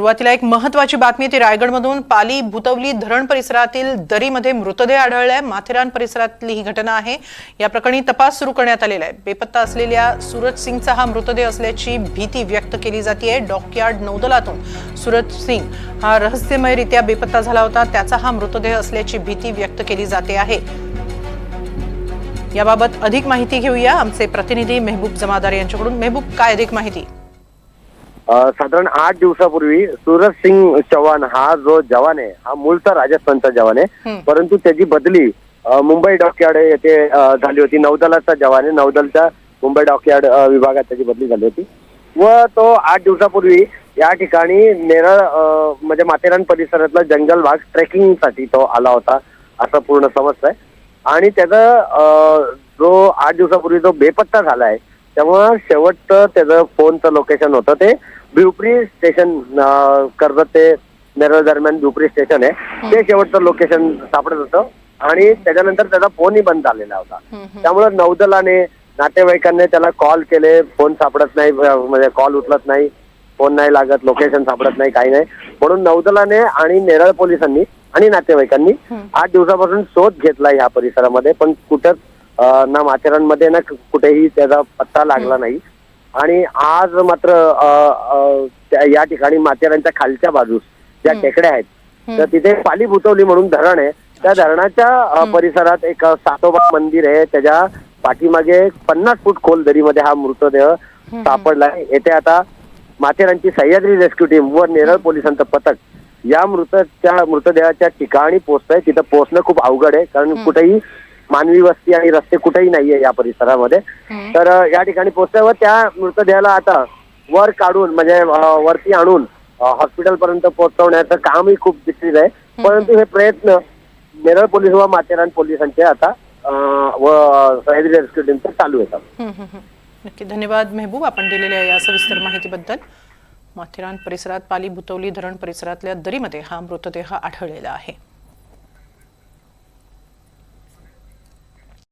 सुरुवातीला एक महत्वाची बातमी ती रायगडमधून. पाली भुतवली धरण परिसरातील दरीमध्ये मृतदेह आढळलाय. माथेरान परिसरातली ही घटना आहे. या प्रकरणी तपास सुरू करण्यात आलेला आहे. बेपत्ता असलेल्या सूरज सिंगचा हा मृतदेह असल्याची भीती व्यक्त केली जाते डॉकयार्ड नौदलातून सूरज सिंग हा रहस्यमयरित्या बेपत्ता झाला होता. त्याचा हा मृतदेह असल्याची भीती व्यक्त केली जाते आहे. याबाबत अधिक माहिती घेऊया. आमचे प्रतिनिधी मेहबूब जमादार यांच्याकडून. मेहबूब काय अधिक माहिती? साधारण आठ दिवसापूर्वी सूरज सिंग चव्हाण हा जो जवान आहे हा मूळचा राजस्थानचा जवान आहे. परंतु त्याची बदली मुंबई डॉकयार्ड येथे झाली होती. नौदलाचा जवान आहे. नौदलच्या मुंबई डॉकयार्ड विभागात त्याची बदली झाली होती. व तो आठ दिवसापूर्वी या ठिकाणी नेरळ म्हणजे माथेरान परिसरातला जंगल भाग ट्रेकिंगसाठी तो आला होता असं पूर्ण समजतंय आणि त्याचा जो आठ दिवसापूर्वी जो बेपत्ता झालाय त्यामुळं शेवटचं त्याचं फोनचं लोकेशन होतं ते. ब्युपरी स्टेशन कर्जत ते नेरळ दरम्यान ब्युपरी स्टेशन आहे. ते शेवटचं लोकेशन सापडत होतं. आणि त्याच्यानंतर त्याचा फोनही बंद झालेला होता. त्यामुळं नौदलाने नातेवाईकांनी त्याला कॉल केले. फोन सापडत नाही म्हणजे कॉल उचलत नाही. फोन नाही लागत लोकेशन सापडत नाही काही नाही. म्हणून नौदलाने आणि नेरळ पोलिसांनी आणि नातेवाईकांनी आठ दिवसापासून शोध घेतला या परिसरामध्ये. पण कुठंच अं, ना माथेरानमध्ये ना कुठेही त्याचा पत्ता लागला नाही. आणि आज मात्र या ठिकाणी माथेरानच्या खालच्या बाजूस ज्या टेकड्या आहेत तर तिथे पाली भुतवली म्हणून धरण आहे. त्या धरणाच्या परिसरात एक सातोबा मंदिर आहे. त्याच्या पाठीमागे पन्नास फूट खोल दरीमध्ये हा मृतदेह सापडलाय येथे आता माथेरानची सह्याद्री रेस्क्यू टीम व नेरळ पोलिसांचं पथक या मृतच्या मृतदेहाच्या ठिकाणी पोहोचतंय. तिथं पोहोचणं खूप अवघड आहे. कारण कुठेही मानवी वस्ती आणि रस्ते कुठेही नाहीये या परिसरामध्ये. तर या ठिकाणी पोहोचतंय व त्या मृतदेहाला आता वर काढून म्हणजे वरती आणून हॉस्पिटल पर्यंत पोहोचवण्याचं कामही खूप विस्तृत आहे. परंतु हे प्रयत्न नेरळ पोलीस व माथेरान पोलिसांचे आता व सह्याद्री रेस्क्यू टीमचे चालू आहेत. नक्की धन्यवाद मेहबूब आपण दिलेल्या या सविस्तर माहितीबद्दल. माथेरान परिसरात पाली भुतवली धरण परिसरातल्या दरीमध्ये हा मृतदेह आढळलेला आहे.